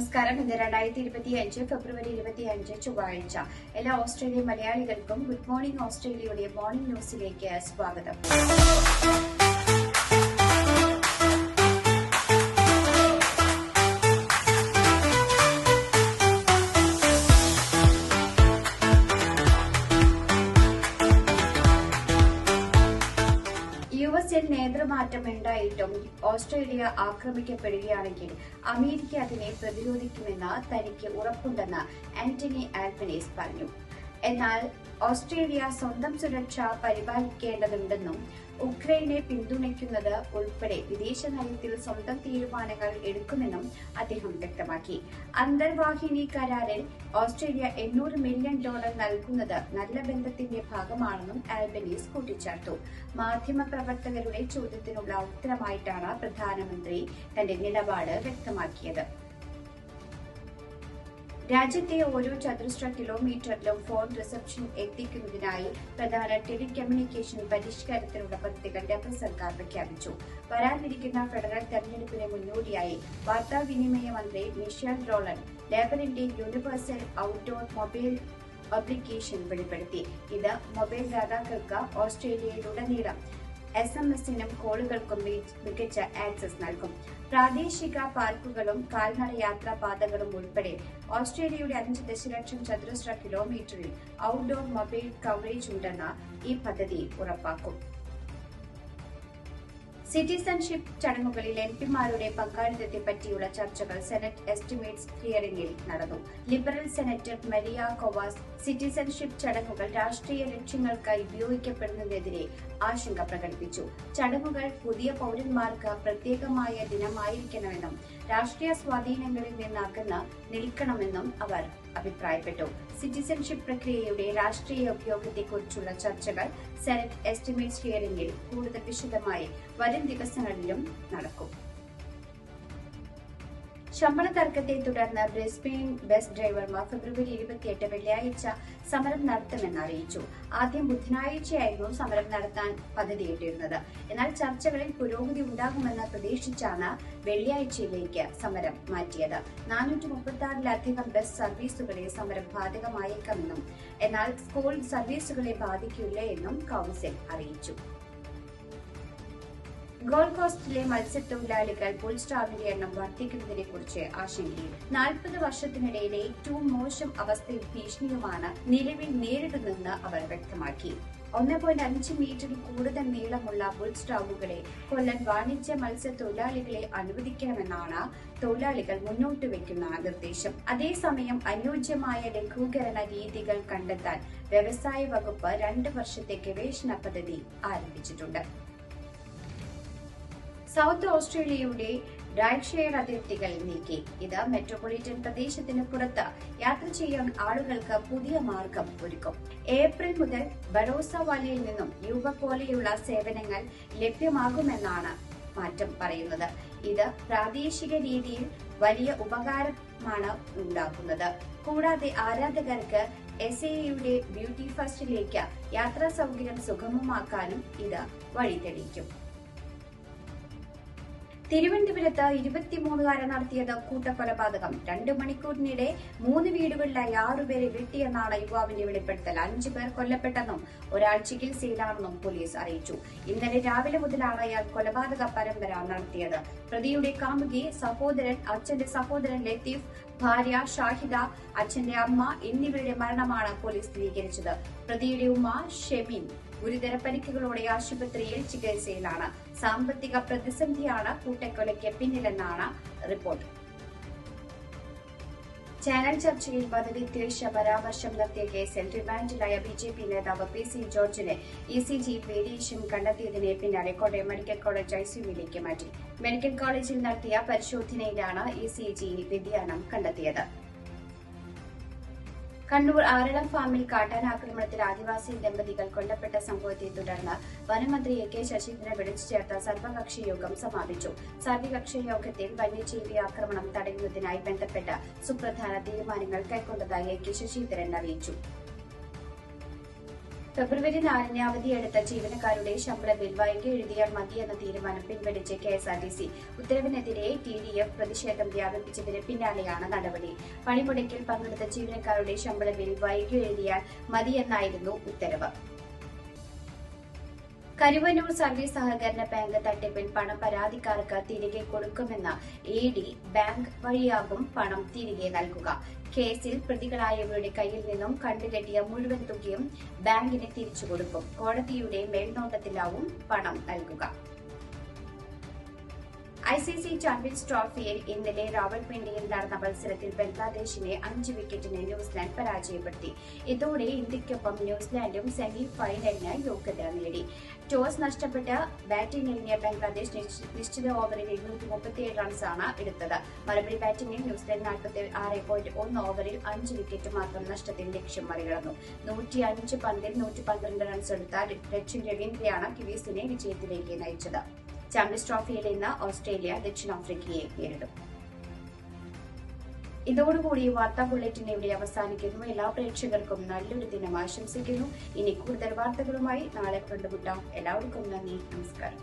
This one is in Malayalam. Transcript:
നമസ്കാരം. ഇന്ന് രണ്ടായിരത്തി ഇരുപത്തി അഞ്ച് ഫെബ്രുവരി ഇരുപത്തി അഞ്ച് ചൊവ്വാഴ്ച. എല്ലാ ഓസ്ട്രേലിയൻ മലയാളികൾക്കും ഗുഡ് മോർണിംഗ് ഓസ്ട്രേലിയയുടെ മോർണിംഗ് ന്യൂസിലേക്ക് സ്വാഗതം. യു എസിൽ നേതൃമാറ്റം ഉണ്ടായിട്ടും ഓസ്ട്രേലിയ ആക്രമിക്കപ്പെടുകയാണെങ്കിൽ അമേരിക്ക അതിനെ പ്രതിരോധിക്കുമെന്ന് തനിക്ക് ഉറപ്പുണ്ടെന്ന് ആന്റണി ആൽബനീസ് പറഞ്ഞു. എന്നാൽ ഓസ്ട്രേലിയ സ്വന്തം സുരക്ഷ പരിപാലിക്കേണ്ടതുണ്ടെന്നും ഉക്രൈനെ പിന്തുണയ്ക്കുന്നത് ഉൾപ്പെടെ വിദേശ നയത്തിൽ സ്വന്തം തീരുമാനങ്ങൾ എടുക്കുമെന്നും അദ്ദേഹം വ്യക്തമാക്കി. അന്തർവാഹിനി കരാറിൽ ഓസ്ട്രേലിയ എണ്ണൂറ് മില്യൺ ഡോളർ നൽകുന്നത് നല്ല ബന്ധത്തിന്റെ ഭാഗമാണെന്നും ആൽബനീസ് കൂട്ടിച്ചേർത്തു. മാധ്യമപ്രവർത്തകരുടെ ചോദ്യത്തിനുള്ള ഉത്തരമായിട്ടാണ് പ്രധാനമന്ത്രി തന്റെ നിലപാട് വ്യക്തമാക്കിയത്. രാജ്യത്തെ ഓരോ ചതുരശ്ര കിലോമീറ്ററിലും ഫോൺ റിസപ്ഷൻ എത്തിക്കുന്നതിനായി പ്രധാന ടെലികമ്മ്യൂണിക്കേഷൻ പരിഷ്കാരത്തിനുള്ള പദ്ധതികൾ ഡബിൾ സർക്കാർ പ്രഖ്യാപിച്ചു. വരാനിരിക്കുന്ന ഫെഡറൽ തെരഞ്ഞെടുപ്പിന് മുന്നോടിയായി വാർത്താവിനിമയ മന്ത്രി മിഷേൽ റോളൻ ലേബറിന്റെ യൂണിവേഴ്സൽ ഔട്ട്ഡോർ മൊബൈൽ അപ്ലിക്കേഷൻ വെളിപ്പെടുത്തി. ഇത് മൊബൈൽ ദാതാക്കൾക്ക് ഓസ്ട്രേലിയയിലുടനീളം എസ് എം എസിനും കോളുകൾക്കും മികച്ച ആക്സസ് നൽകും. പ്രാദേശിക പാർക്കുകളും കാൽനട യാത്രാ പാതകളും ഉൾപ്പെടെ ഓസ്ട്രേലിയയുടെ അഞ്ച് ദശലക്ഷം ചതുരശ്ര കിലോമീറ്ററിൽ ഔട്ട്ഡോർ മൊബൈൽ കവറേജ് ഉണ്ടെന്ന് ഈ പദ്ധതി ഉറപ്പാക്കും. സിറ്റിസൺഷിപ്പ് ചടങ്ങുകളിൽ എം പിമാരുടെ പങ്കാളിത്തത്തെ പറ്റിയുള്ള ചർച്ചകൾ സെനറ്റ് എസ്റ്റിമേറ്റ്സ് ഹിയറിംഗിൽ നടന്നു. ലിബറൽ സെനറ്റർ മരിയ കൊവാസ് സിറ്റിസൺഷിപ്പ് ചടങ്ങുകൾ രാഷ്ട്രീയ ലക്ഷ്യങ്ങൾക്കായി ഉപയോഗിക്കപ്പെടുന്നതിനെതിരെ ആശങ്ക പ്രകടിപ്പിച്ചു. ചടങ്ങുകൾ പുതിയ പൗരന്മാർക്ക് പ്രത്യേകമായ ദിനമായിരിക്കണമെന്നും രാഷ്ട്രീയ സ്വാധീനങ്ങളിൽ നിന്നാക്കുന്ന നിൽക്കണമെന്നും അവർ അഭിപ്രായപ്പെട്ടു. സിറ്റിസൺഷിപ്പ് പ്രക്രിയയുടെ രാഷ്ട്രീയ ഉപയോഗത്തെക്കുറിച്ചുള്ള ചർച്ചകൾ സെനറ്റ് എസ്റ്റിമേറ്റ്സ് ഹിയറിംഗിൽ കൂടുതൽ വിശദമായി വരും ദിവസങ്ങളിലും നടക്കും. ശമ്പള തർക്കത്തെ തുടർന്ന് ബ്രിസ്ബെയിൻ ബസ് ഡ്രൈവർമാർ ഫെബ്രുവരി ഇരുപത്തിയെട്ട് വെള്ളിയാഴ്ച സമരം നടത്തുമെന്ന് അറിയിച്ചു. ആദ്യം ബുധനാഴ്ചയായിരുന്നു സമരം നടത്താൻ പദ്ധതിയിട്ടിരുന്നത്. എന്നാൽ ചർച്ചകളിൽ പുരോഗതി ഉണ്ടാകുമെന്ന് പ്രതീക്ഷിച്ചാണ് വെള്ളിയാഴ്ചയിലേക്ക് സമരം മാറ്റിയത്. നാനൂറ്റി മുപ്പത്തി ആറിലധികം ബസ് സർവീസുകളെ സമരം ബാധകമായേക്കാമെന്നും എന്നാൽ സ്കൂൾ സർവീസുകളെ ബാധിക്കില്ല എന്നും കൗൺസിൽ അറിയിച്ചു. ഗോൾഡ് കോസ്റ്റിലെ മത്സ്യത്തൊഴിലാളികൾ സ്റ്റാറിന്റെ എണ്ണം വർദ്ധിക്കുന്നതിനെ കുറിച്ച് ആശങ്കയിൽ. നാൽപ്പത് വർഷത്തിനിടയിലെ ഏറ്റവും മോശം അവസ്ഥയും ഭീഷണിയുമാണ് നിലവിൽ നേരിടുന്നതെന്ന് അവർ വ്യക്തമാക്കി. ഒന്ന് പോയിന്റ് അഞ്ച് മീറ്ററിൽ കൂടുതൽ നീളമുള്ള ബുൾ സ്റ്റാവുകളെ കൊല്ലാൻ വാണിജ്യ മത്സ്യത്തൊഴിലാളികളെ അനുവദിക്കണമെന്നാണ് തൊഴിലാളികൾ മുന്നോട്ട് വെക്കുന്ന നിർദ്ദേശം. അതേസമയം അനുയോജ്യമായ ലഘൂകരണ രീതികൾ കണ്ടെത്താൻ വ്യവസായ വകുപ്പ് രണ്ട് വർഷത്തെ ഗവേഷണ പദ്ധതി ആരംഭിച്ചിട്ടുണ്ട്. സൗത്ത് ഓസ്ട്രേലിയയുടെ ഡ്രൈഷെയർ അതിർത്തികൾ നീക്കി. ഇത് മെട്രോപൊളിറ്റൻ പ്രദേശത്തിന് പുറത്ത് യാത്ര ചെയ്യാൻ ആളുകൾക്ക് പുതിയ മാർഗം ഒരുക്കും. ഏപ്രിൽ മുതൽ ബറോസ വാലിയിൽ നിന്നും യൂബ പോലെയുള്ള സേവനങ്ങൾ ലഭ്യമാകുമെന്നാണ് മാറ്റം പറയുന്നത്. ഇത് പ്രാദേശിക രീതിയിൽ വലിയ ഉപകാരമാണ് ഉണ്ടാക്കുന്നത്. കൂടാതെ ആരാധകർക്ക് എസ് എയുടെ ബ്യൂട്ടി ഫസ്റ്റിലേക്ക് യാത്രാ സൗകര്യം സുഗമമാക്കാനും ഇത് വഴിതെളിക്കും. തിരുവനന്തപുരത്ത് ഇരുപത്തിമൂന്നുകാരൻ നടത്തിയത് കൂട്ടക്കൊലപാതകം. രണ്ടു മണിക്കൂറിനിടെ മൂന്ന് വീടുകളിലായി ആറുപേരെ വെട്ടിയെന്നാണ് യുവാവിന്റെ വെളിപ്പെടുത്തൽ. അഞ്ചു പേർ കൊല്ലപ്പെട്ടെന്നും ഒരാൾ ചികിത്സയിലാണെന്നും പോലീസ് അറിയിച്ചു. ഇന്നലെ രാവിലെ മുതലാണ് അയാൾ കൊലപാതക പരമ്പര നടത്തിയത്. പ്രതിയുടെ കാമുകി സഹോദരൻ അച്ഛന്റെ സഹോദരൻ ലത്തീഫ് ഭാര്യ ഷാഹിദ അച്ഛന്റെ അമ്മ എന്നിവരുടെ മരണമാണ് പോലീസ് സ്ഥിരീകരിച്ചത്. പ്രതിയുടെ ഉമ്മ ഷെമിൻ ഗുരുതര പരിക്കുകളോടെ ആശുപത്രിയിൽ ചികിത്സയിലാണ്. സാമ്പത്തിക പ്രതിസന്ധിയാണ് കൂട്ടക്കൊലയ്ക്ക് പിന്നിലെന്നാണ് റിപ്പോർട്ട്. ചാനൽ ചർച്ചയിൽ പദവി വധവിദ്വേഷ പരാമർശം നടത്തിയ കേസിൽ റിമാൻഡിലായ ബി ജെ പി നേതാവ് പി സി ജോർജിനെ ഇ സി ജി വേരിയേഷൻ കണ്ടെത്തിയതിനെ പിന്നാലെ കോട്ടയം മെഡിക്കൽ കോളേജ് ഐസിയുവിലേക്ക് മാറ്റി. മെഡിക്കൽ കോളേജിൽ നടത്തിയ പരിശോധനയിലാണ് ഇ സി ജി വ്യതിയാനം കണ്ടെത്തിയത്. കണ്ണൂർ ആരളം ഫാമിൽ കാട്ടാന ആക്രമണത്തിൽ ആദിവാസി ദമ്പതികൾ കൊല്ലപ്പെട്ട സംഭവത്തെ തുടർന്ന് വനമന്ത്രി എ കെ ശശീന്ദ്രനെ വിളിച്ചു ചേർത്ത സർവകക്ഷി യോഗം സമാപിച്ചു. സർവകക്ഷി യോഗത്തിൽ വന്യജീവി ആക്രമണം തടയുന്നതിനായി ബന്ധപ്പെട്ട സുപ്രധാന തീരുമാനങ്ങൾ കൈക്കൊണ്ടതായി എ കെ ശശീന്ദ്രൻ അറിയിച്ചു. ഫെബ്രുവരി നാലിന് അവധിയെടുത്ത ജീവനക്കാരുടെ ശമ്പള വൈകി എഴുതിയാൽ മതി എന്ന തീരുമാനം പിൻവലിച്ച് K S R T C. ഉത്തരവിനെതിരെ ടി ഡി എഫ് പ്രതിഷേധം വ്യാപിപ്പിച്ചതിന് പിന്നാലെയാണ് നടപടി. പണിമുടക്കിൽ പങ്കെടുത്ത ജീവനക്കാരുടെ ശമ്പള വൈകി എഴുതിയാൽ മതിയെന്നായിരുന്നു ഉത്തരവ്. കരുവന്നൂർ സർവീസ് സഹകരണ ബാങ്ക് തട്ടിപ്പിൽ പണം പരാതിക്കാർക്ക് തിരികെ കൊടുക്കുമെന്ന് എ ഡി ബാങ്ക് വഴിയാകും പണം തിരികെ നൽകുക. കേസിൽ പ്രതികളായവരുടെ കയ്യിൽ നിന്നും കണ്ടുകെട്ടിയ മുഴുവൻ തുകയും ബാങ്കിന് തിരിച്ചു കൊടുക്കും. കോടതിയുടെ മേൽനോട്ടത്തിലാവും പണം നൽകുക. ഐ സി സി ചാമ്പ്യൻസ് ട്രോഫിയിൽ ഇന്നലെ റാവൽപിണ്ടിയിൽ നടന്ന മത്സരത്തിൽ ബംഗ്ലാദേശിനെ അഞ്ച് വിക്കറ്റിന് ന്യൂസിലാൻഡ് പരാജയപ്പെടുത്തി. ഇതോടെ ഇന്ത്യയ്ക്കൊപ്പം ന്യൂസിലാൻഡും സെമി ഫൈനലിന് യോഗ്യത നേടി. ടോസ് നഷ്ടപ്പെട്ട് ബാറ്റിംഗ് ഇറങ്ങിയ ബംഗ്ലാദേശ് നിശ്ച- നിശ്ചിത ഓവറിൽ ഇരുന്നൂറ്റി മുപ്പത്തിയേഴ് റൺസാണ് എടുത്തത്. മറുപടി ബാറ്റിംഗിൽ ന്യൂസിലാൻഡ് നാൽപ്പത്തി ആറ് പോയിന്റ് ഒന്ന് ഓവറിൽ അഞ്ച് വിക്കറ്റ് മാത്രം നഷ്ടത്തിൽ ലക്ഷ്യം മറികടന്നു. നൂറ്റി അഞ്ച് പന്തിൽ നൂറ്റി പന്ത്രണ്ട് റൺസ് എടുത്ത രച്ചിൻ രവീന്ദ്രയാണ് കിവീസിനെ വിജയത്തിലേക്ക് നയിച്ചത്. ചാമ്പ്യൻസ് ട്രോഫിയിൽ ഇന്ന് ഓസ്ട്രേലിയ ദക്ഷിണാഫ്രിക്കയെ നേരിടും. ഇതോടുകൂടി വാർത്താ ബുള്ളറ്റിൻ ഇവിടെ അവസാനിക്കുന്നു. എല്ലാ പ്രേക്ഷകർക്കും നല്ലൊരു ദിനം ആശംസിക്കുന്നു. ഇനി കൂടുതൽ വാർത്തകളുമായി നാളെ കണ്ടുമുട്ടാം. എല്ലാവർക്കും നന്ദി. നമസ്കാരം.